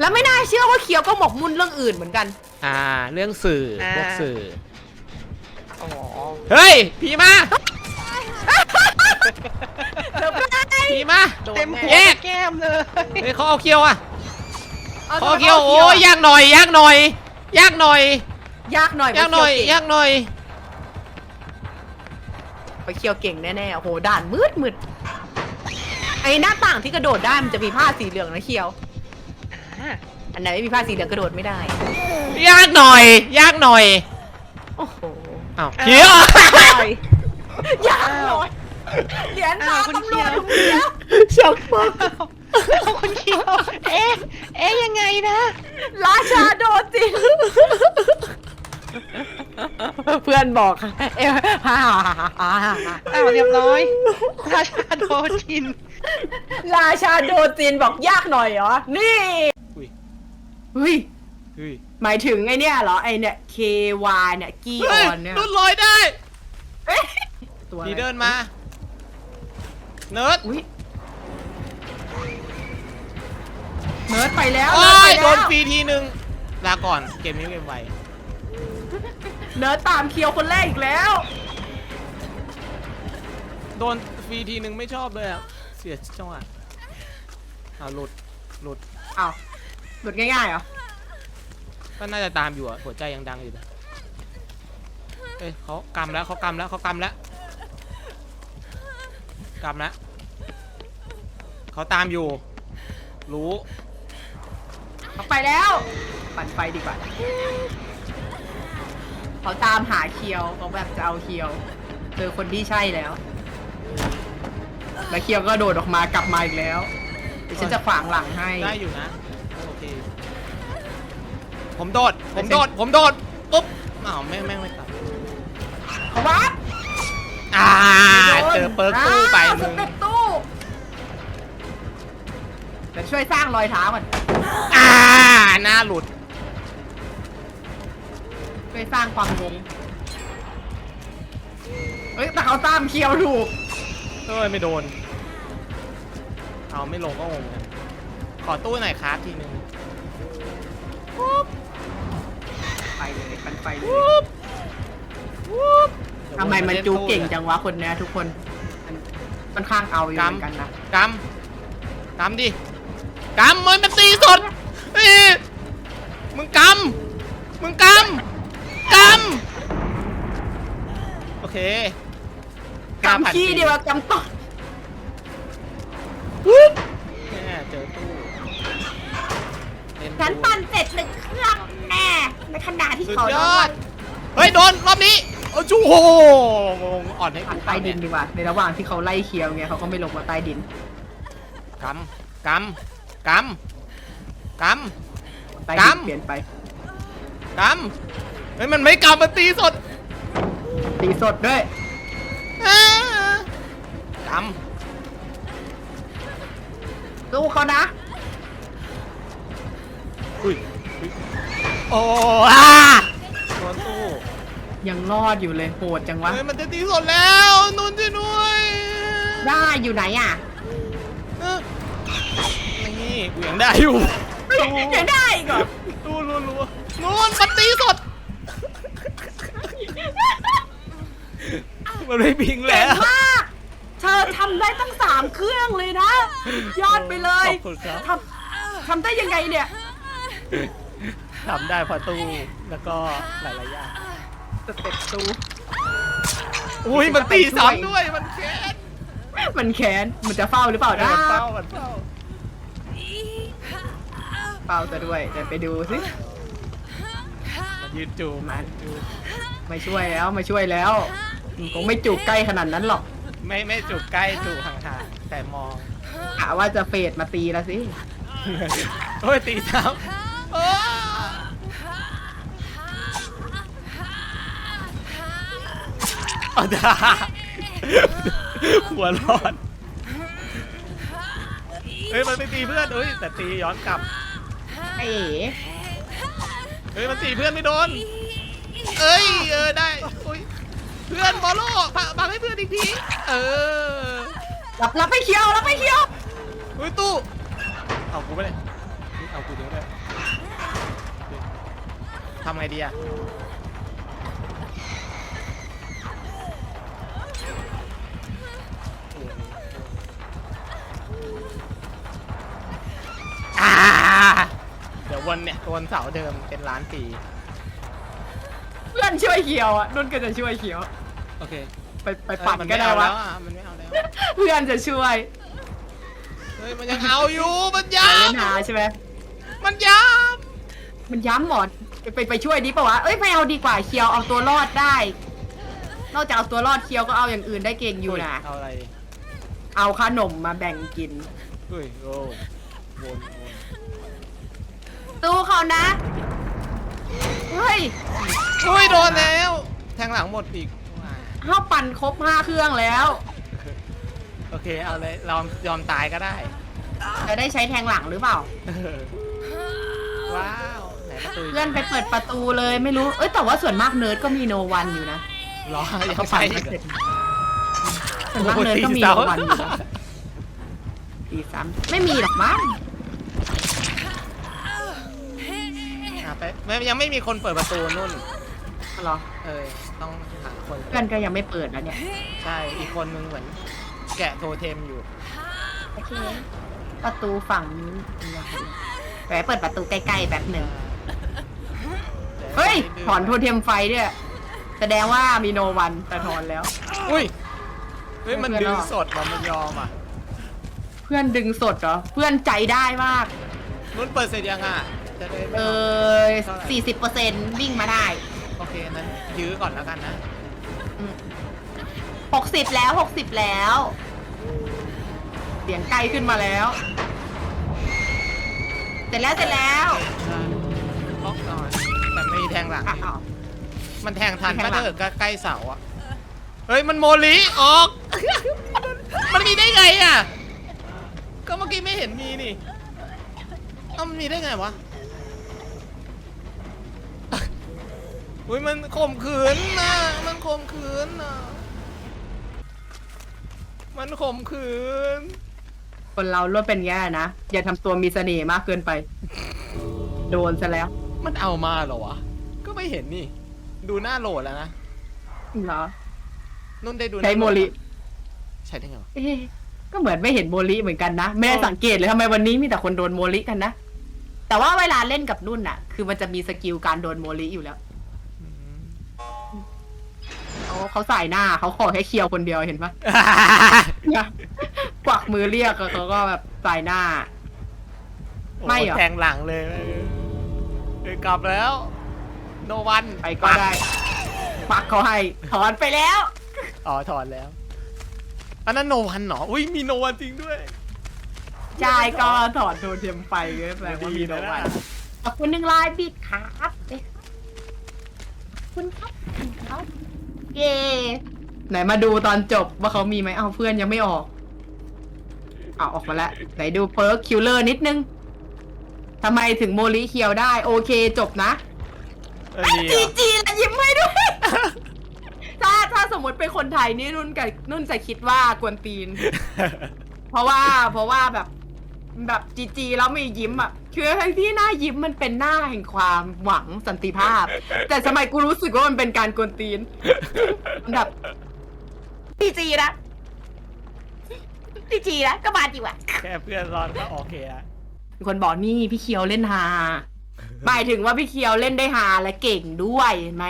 แล้วไม่น่าเชื่อว่าเคียวก็หมกมุ่นเรื่องอื่นเหมือนกัน อ่า เรื่องสื่ออ่า พวกสื่อ อ๋อเฮ้ยผีมาเดี๋ยวไปผีมาเต็มหัวแยกแก้มเลยเฮ้ยเขาเอาเคียวอะเอาเขาเอาเคียวโอ้ยยากหน่อยยากหน่อยยากหน่อยยากหน่อยยากหน่อยยากหน่อยไปเคียวเก่งแน่ๆโอ้โหด่านมืดมืดไอ้หน้าต่างที่กระโดดได้มันจะมีผ้าสีเหลืองนะเคียว อะอันไหนไม่มีผ้าสีเหลืองกระโดดไม่ได้ ยากหน่อย ยากหน่อยโอ้โหอ้าวเคียวยากหน่อยเหรียญตาตำรวจทุกเดียวช็อกมากเอาคนเดียวเอ๊ะเอ๊ะยังไงนะราชาโดนจริงเพื่อนบอกเอ้ยฮ่าฮ่าฮ่าฮ่าฮ่าอ้าวเรียบร้อย ราชาโดจิน ราชาโดนจีนบอกยากหน่อยเหรอ นี่อุ้ย เฮ้ย เฮ้ยหมายถึงไอเนี่ยเหรอ ไอเนี่ย KY เนี่ย กี้อเฮ้ยอนเนี่ยนุ่นลอยได้เอ๊ะตัวอะไรผีเดินมาเนิร์ดอุ้ยเนิร์ดไปแล้วโอ้เนิร์ดยไปโดแล้วนฟรีทีหนึ่งลาก่อนเกมนี้เกมไวเนิร์ดตามเคียวคนแรกอีกแล้ว โดนฟรีทีหนึ่งไม่ชอบเลยอะเสียจังหวะเอาหลุดหลุด อ้าว หลุดง่ายๆเหรอ ก็น่าจะตามอยู่อะหัวใจยังดังอยู่เลยเอ้ยเขากำแล้วเขากำแล้วเขากำแล้วกำแล้วเขาตามอยู่ รู้เขาไปแล้ว ปั่นไฟดีกว่า เขาตามหาเคียวเขาแบบจะเอาเคียวเจอคนที่ใช่แล้ว แล้วเคียวก็โดดออกมากลับมาอีกแล้วเดี๋ยวฉันจะขวางหลังให้ ได้อยู่นะโอเค ผมโดด ผมโดด ผมโดด ปุ๊บ อ้าวแม่งแม่งไม่กลับเขาวับอ่า เจอเปิร์กตู้ไปอ้าวมึสงเต็ปตู้เดี๋ยวช่วยสร้างรอยเท้าก่อนอ่า หน้าหลุด ช่วยสร้างความงงเฮ้ยแต่เขาตามเคียวถูกเอ้ยไม่โดน เอาไม่ลงก็งงนะขอตู้หน่อยครับทีนึง ไปเลยปั่นไฟเลยวูบวูบทำไมมันจูเก่งจังวะคนเนี้ยทุกคน มันค่อนข้างเอาอยู่เหมือนกันนะ กำกำดิกำมันมันตีสดเอ้ยมึงกำมึงกำกำโอเคกำขี้ดีกว่ากำต้น หนึ่งเครื่องแน่ในขณะที่สุดเขายอด เฮ้ยโดนรอบนี้โอ้ชูโหอ่อนให้ผ่ากูนใต้ดินดีกว่า ในระหว่างที่เขาไล่เคียวไงเขาก็ไม่ลงมาใต้ดิน กำกำกำกำใต้ดินกำเปลี่ยนไปกำเฮ้ยมันไม่กำมันตีสดตีสดด้วย อ่ากสู้เขานะ โอ้อ่าโดนตู้ยังรอดอยู่เลยโหดจังวะ เฮ้ยมันจะตีสดแล้วนุ่นช่วยด้วยได้อยู่ไหนอะเออนี่กูยังได้อยู่ยังได้อีกเหรอตู้รัวๆนุ่นมันตีสด มันไม่พิงแล้เก่งว มากเธอทำได้ตั้งสามเครื่องเลยนะ ยอดไปเลยขอบคุณครับ ทำทำได้ยังไงเนี่ย ทำได้เพอตู้แล้วก็หลายๆอย่างสเต็ปตูอุ้ยมันตีซ้ำด้วยมันแค้นมันแค้นมันจะเฝ้าหรือเปล่ามันนะเศร้ามันเศร้าเฝ้าซะด้วยเดี๋ยวไปดูสิมันยืนจูบมันจูบไม่ช่วยแล้วไม่ช่วยแล้วคงไม่จูบใกล้ขนาดนั้นหรอก ไม่ไม่จูบใกล้จูบห่างๆแต่มองกะว่าจะเฟดมาตีแล้วสิโอ้ยตีซ้ำโเอาดาหัวร้อนเฮ้ยมันไม่ตีเพื่อนเฮ้ยแต่ตีย้อนกลับเอ๋เฮ้ยมันตีเพื่อนไม่โดน เอ้ยเออได้อุ้ยเพื่อนบอลโล่พาบังให้เพื่อนอีกที เออรับรับไปเคียวรับไปเคียวอุ้ยตู้ เอากูไปเลยเอากูเดี๋ยวด้วยทำไงดีอะ ววนเนี่ยวนเสาเดิมเป็นล้านปีเพื่อนช่วยเคียวอะนุ่นก็จะช่วยเคียว โอเคไปไปปั่นเออมัก็ได้ม่เอาวะแล้วอ่มันไม่เอาแล้วเพื่อนจะช่วยเฮ้ยมันยังเอาอยู่มันเล่ย้นหาใช่ไหมำมันย้มันย้ำหมดไปไปช่วยดีปะวะเอ้ยไม่เอาดีกว่าเคียวเอาตัวรอดได้ นอกจากเอาตัวรอดเคียวก็เอาอย่างอื่นได้เก่งำอยู่นะเอาอะไรเอาขนมมาแบ่งกิน เฮ้ยโอ้วนวน ตู้เขานะ เฮ้ยอุ้ยโดนแล้ว แทงหลังหมดอีกว้าเข้าปั่นครบห้าเครื่องแล้วโอเค เอาเลยยอมยอมตายก็ได้ จะได้ใช้แทงหลังหรือเปล่า ว้าวไหนประตูเพื่อนไปเปิดประตูเลยไม่รู้ เอ้ยแต่ว่าส่วนมากเนิร์ดก็มีโนวันอยู่นะ รอยังเขาใช่ปั่นอีไม่กเสร็จเหรอส่วนมากเนิร์ดก็มีโนวันอยู่นะตีซ้ำไม่มีหรอกมั้ง อะไปไม่ยังไม่มีคนเปิดประตูนุ่น เหรอเออ ต้องหาคนเพื่อนก็ยังไม่เปิดแล้วเนี่ยใช่ อีกคนนึงเหมือน แกะโทเทมอยู่ โอเคประตูฝั่งนี้แหวะเปิดประตูใกล้ๆแบบหนึ่งเฮ้ยถอนโทเทมไฟด้วยแสดงว่ามีโนวันแต่ถอนแล้ว อุ้ย เฮ้ย มันเพื่อนดึงรอดสดว่ะมันยอมอะ เพื่อนดึงสดเหรอ เพื่อนใจได้มาก นุ่นเปิดเสร็จยังอะ จะได้ไม่เอต้องอสี่สิบเปอร์เซ็นต์วิ่งมาได้โอเคนั้นยื้อก่อนแล้วกันนะหกสิบแล้วหกสิบแล้ว เสียงใกล้ขึ้นมาแล้ว เสร็จแล้วเสร็จแล้วล็อกก่อนแต่ไม่มีแทงหลังอะเอา มันแทงทันมีแทถ้างหลังเกิดใกล้ๆเสาอะเฮ้ยมันโมลิออก มันมีได้ไงอะ ก็เมื่อกี้ไม่เห็นมีนี่เอ้ามันมีได้ไงวะ อุ้ยมันข่มขืนนะมันข่มขืนนะมันข่มขืน คนเราล้วนเป็นแย่นะ อย่าทำตัวมีเสน่ห์มากเกินไป โดนซะแล้วมันเอามาเหรอวะ ก็ไม่เห็นนี่ ดูหน้าโหลดแล้วนะ เหรอ นุ่นได้ดูหน้าใช้โมลิ ใช่ได้ไงวะ เอ๊ะก็เหมือนไม่เห็นโมลิเหมือนกันนะ ไม่ได้สังเกตเลยทำไมวันนี้มีแต่คนโดนโมลิกันนะ แต่ว่าเวลาเล่นกับนุ่นน่ะ คือมันจะมีสกิลการโดนโมลิอยู่แล้วอืม เขาเขาใส่หน้าเขาขอแค่เคียวคนเดียวเห็นปะกวักมือเรียกอะเขาก็แบบใส่หน้า ไม่เหรอโแทงหลังเลยเอ้ยกลับแล้ว โนวันไปก็ได้ปักเขาให้ถอนไปแล้ว อ๋อถอนแล้ว อันนั้นโนวันเหรอ อุ้ยมีโนวันจริงด้วยใช่ก็ถอนโทเทมไฟก็แปลว่ามีโนวันขอบคุณหนึ่งลายบิดครับเอ๊ะขอบคุณครับขอบคุณครับ เย่ไหนมาดูตอนจบว่าเขามีไหมเอาเพื่อนยังไม่ออกเอาออกมาแล้วไหนดูเปิร์กคิลเลอร์นิดนึงทำไมถึงโมลิเคียวได้ โอเคจบนะเออดีจีอะจีแล้วยิ้มให้ด้วย ถ้าถ้าสมมติเป็นคนไทยนี่นุ่นกับนุ่นจะคิดว่ากวนตีน เพราะว่าเพราะว่าแบบ แบบจีจีแล้วมียิ้มอะคือทั้งที่หน้ายิ้มมันเป็นหน้าแห่งความหวังสันติภาพ แต่สมัยกูรู้สึกว่ามันเป็นการกวนตีนมันแบบจีจีนะจีจีนะก็มาจีวะแค่เพื่อนร้อนก็โอเคอะมีคนบอกนี่พี่เคียวเล่นฮาหมายถึงว่าพี่เคียวเล่นได้ฮาและเก่งด้วยเห็นไหม